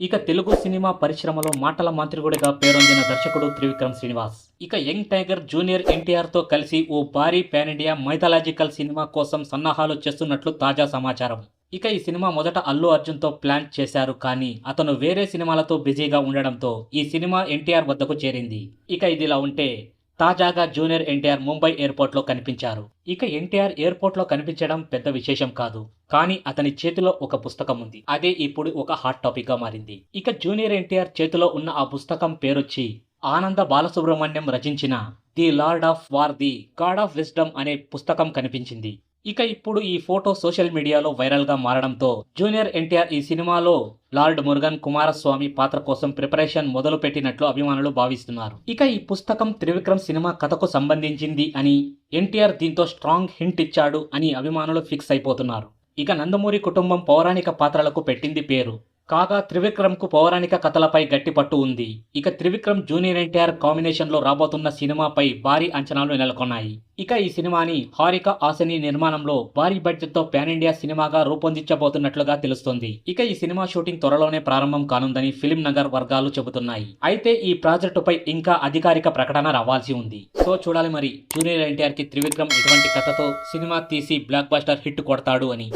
ఇక తెలుగు సినిమా పరిశ్రమలో మాటల మాంత్రికుడిగా పేరొందిన దర్శకుడు త్రివిక్రమ్ శ్రీనివాస్. ఇక యంగ్ టైగర్ జూనియర్ ఎన్టీఆర్తో కలిసి ఓ భారీ పాన్ ఇండియా సినిమా కోసం సన్నాహాలు చేస్తున్నట్లు తాజా సమాచారం. ఇక ఈ సినిమా మొదట అల్లు అర్జున్తో ప్లాన్ చేశారు కానీ అతను వేరే సినిమాలతో బిజీగా ఉండడంతో ఈ సినిమా ఎన్టీఆర్ వద్దకు చేరింది. ఇక ఇదిలా ఉంటే తాజాగా జూనియర్ ఎన్టీఆర్ ముంబై ఎయిర్పోర్ట్లో కనిపించారు. ఇక ఎన్టీఆర్ ఎయిర్పోర్ట్లో కనిపించడం పెద్ద విశేషం కాదు. కానీ అతని చేతిలో ఒక పుస్తకం ఉంది. అదే ఇప్పుడు ఒక హాట్ టాపిక్గా మారింది. ఇక జూనియర్ ఎన్టీఆర్ చేతిలో ఉన్న ఆ పుస్తకం పేరొచ్చి ఆనంద బాలసుబ్రహ్మణ్యం రచించిన the lord of war the god of wisdom అనే పుస్తకం కనిపించింది. ఇక ఇప్పుడు ఈ ఫోటో సోషల్ మీడియాలో వైరల్గా మారడంతో జూనియర్ ఎన్టీఆర్ ఈ సినిమాలో లార్డ్ మురుగన్ కుమారస్వామి పాత్ర కోసం ప్రిపరేషన్ మొదలు పెట్టినట్లు అభిమానులు భావిస్తున్నారు. ఇక ఈ పుస్తకం త్రివిక్రమ్ సినిమా కథకు సంబంధించింది అని ఎన్టీఆర్ దీంతో స్ట్రాంగ్ హింట్ ఇచ్చాడు అని అభిమానులు ఫిక్స్ అయిపోతున్నారు. ఇక నందమూరి కుటుంబం పౌరాణిక పాత్రలకు పెట్టింది పేరు. కాగా త్రివిక్రమ్కు పౌరాణిక కథలపై గట్టి పట్టు ఉంది. ఇక త్రివిక్రమ్ జూనియర్ ఎన్టీఆర్ కాంబినేషన్లో రాబోతున్న సినిమాపై భారీ అంచనాలు నెలకొన్నాయి. ఇక ఈ సినిమాని హారిక ఆసని నిర్మాణంలో భారీ బడ్జెట్తో పాన్ ఇండియా సినిమాగా రూపొందించబోతున్నట్లుగా తెలుస్తుంది. ఇక ఈ సినిమా షూటింగ్ త్వరలోనే ప్రారంభం కానుందని ఫిలిం నగర్ వర్గాలు చెబుతున్నాయి. అయితే ఈ ప్రాజెక్టుపై ఇంకా అధికారిక ప్రకటన రావాల్సి ఉంది. సో చూడాలి మరి జూనియర్ ఎన్టీఆర్కి త్రివిక్రమ్ ఇటువంటి కథతో సినిమా తీసి బ్లాక్ బస్టర్ హిట్ కొడతాడు అని.